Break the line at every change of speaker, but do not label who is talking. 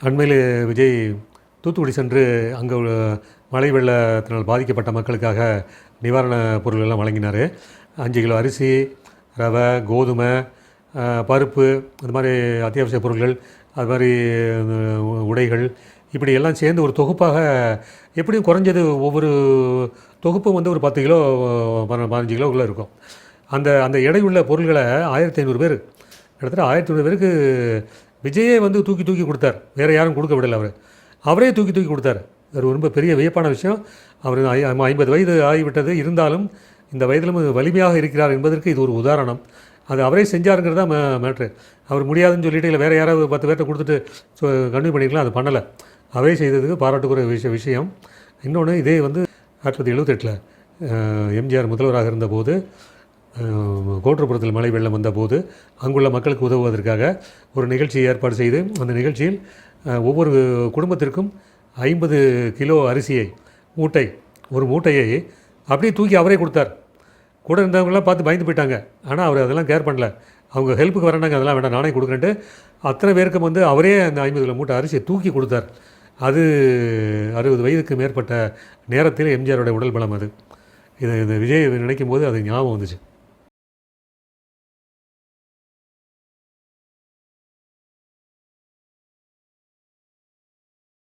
அண்மையில் விஜய் தூத்துக்குடி சென்று அங்கே உள்ள மழை வெள்ளத்தினால் பாதிக்கப்பட்ட மக்களுக்காக நிவாரண பொருள்கள்லாம் வழங்கினார். அஞ்சு கிலோ அரிசி ரவை கோதுமை பருப்பு அது மாதிரி அத்தியாவசிய பொருட்கள் அது மாதிரி உடைகள் இப்படி எல்லாம் சேர்ந்து ஒரு தொகுப்பாக எப்படியும் குறைஞ்சது ஒவ்வொரு தொகுப்பும் வந்து ஒரு பத்து கிலோ பன- பதினஞ்சு கிலோக்குள்ளே இருக்கும். அந்த அந்த எடையுள்ள பொருள்களை ஆயிரத்தி ஐநூறு பேர் கிட்டத்தட்ட ஆயிரத்தி ஐநூறு பேருக்கு விஜயே வந்து தூக்கி தூக்கி கொடுத்தார். வேறு யாரும் கொடுக்க விடலை அவர். அவரே தூக்கி தூக்கி கொடுத்தார். அது ரொம்ப பெரிய வியப்பான விஷயம். அவர் ஐ- ஐம்பது வயது ஆகிவிட்டது. இருந்தாலும் இந்த வயதிலும் வலிமையாக இருக்கிறார் என்பதற்கு இது ஒரு உதாரணம். அது அவரே செஞ்சாருங்கிறது தான் மேட்ரு. அவர் முடியாதுன்னு சொல்லிட்டு இல்லை வேறு யாராவது பத்து பேர்ட்ட கொடுத்துட்டு கன்வியூ பண்ணிக்கலாம் அது பண்ணலை. அவரே செய்ததுக்கு பாராட்டுக்குரிய விஷய விஷயம். இன்னொன்று இதே வந்து ஆயிரத்தி தொள்ளாயிரத்தி எழுபத்தெட்டில் எம்ஜிஆர் முதல்வராக இருந்தபோது கோட்டூர்புரத்தில் மழை வெள்ளம் வந்தபோது அங்குள்ள மக்களுக்கு உதவுவதற்காக ஒரு நிகழ்ச்சியை ஏற்பாடு செய்து அந்த நிகழ்ச்சியில் ஒவ்வொரு குடும்பத்திற்கும் ஐம்பது கிலோ அரிசியை மூட்டை ஒரு மூட்டையை அப்படியே தூக்கி அவரே கொடுத்தார். கூட இருந்தவங்களாம் பார்த்து பயந்து போயிட்டாங்க. ஆனால் அவர் அதெல்லாம் கேர் பண்ணல. அவங்க ஹெல்ப்புக்கு வரேனாங்க அதெல்லாம் வேண்டாம் நானே கொடுக்குறேன்ட்டு அத்தனை பேருக்கும் வந்து அவரே அந்த ஐம்பது கிலோ மூட்டை அரிசியை தூக்கி கொடுத்தார். அது அறுபது வயதுக்கு மேற்பட்ட நேரத்தில் எம்ஜிஆருடைய உடல் பலம் அது. இதை இது விஜய் நினைக்கும் போது அது ஞாபகம் வந்துச்சு.